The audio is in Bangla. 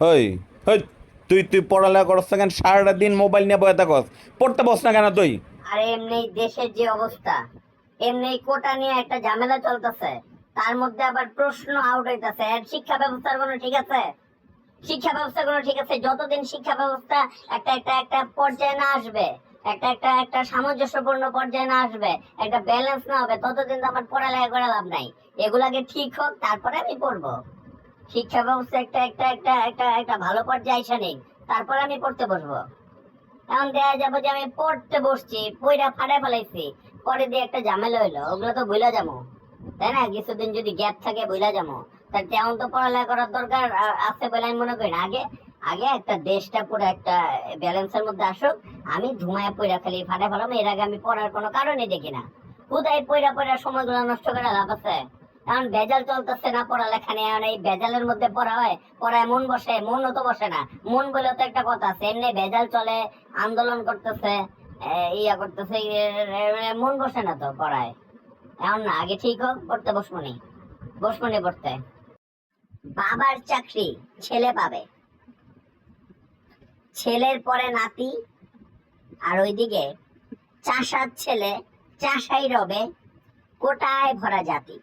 ওই ওই তুই তুই পড়ালেখা করস না কেন? সারাটা দিন মোবাইল নিয়ে বয়ে থাকস। পড়তে বস না কেন তুই? আরে এমনি দেশের যে অবস্থা এমনি কোটা নিয়ে একটা ঝামেলা চলতেছে। তার মধ্যে আবার প্রশ্ন আউট হইতাছে এর শিক্ষা ব্যবস্থার কোনো ঠিক আছে? শিক্ষা ব্যবস্থা কোনো ঠিক আছে? যতদিন শিক্ষা ব্যবস্থা একটা একটা একটা পর্যায়ে না আসবে, একটা একটা একটা সামঞ্জস্যপূর্ণ পর্যায়ে না আসবে, একটা ব্যালেন্স না হবে, ততদিন তো আমার পড়ালেখা করে লাভ নাই। এগুলাকে ঠিক হোক, তারপরে আমি পড়ব। শিক্ষা ব্যবস্থা একটা একটা একটা একটা একটা ভালো পর্যায়ে আইসা নেই। তারপরে আমি পড়তে বসবো। এখন দেখা যাব যে আমি পড়তে বসছি পইরা ফাড়ে ফেলাইছি। পরে দিয়ে একটা ঝামেলা হইল, ওগুলো তো ভুলা যাব। তাই না? কিছুদিন যদি গ্যাপ থাকে ভুলা যাব। তার তেমন তো পড়ালেখা করার দরকার আছে বলে আমি মনে করি না। আগে আগে একটা দেশটা পুরো একটা ব্যালেন্সের মধ্যে আসুক। আমি ধুমায় পইরা ফেলি ফাটে ফেলাম। এর আগে আমি পড়ার কোনো কারণই দেখি না। কোথায় পইরা পইরা সময়গুলো নষ্ট করে লাভ আছে? কারণ বেজাল চলতেছে না, পড়ালেখা নিয়ে এখন এই বেজালের মধ্যে পড়া হয়, পড়ায় মন বসে, মনও তো বসে না। মন বলে তো একটা কথা আছে, এমনি বেজাল চলে, আন্দোলন করতেছে ইয়া করতেছে মন বসে না তো পড়ায়। এখন না, আগে ঠিক হোক, পড়তে বসমনি বসমনি পড়তে। বাবার চাকরি ছেলে পাবে। ছেলের পরে নাতি, আর ওইদিকে চাষার ছেলে, চাষাই রবে, কোটায় ভরা জাতি।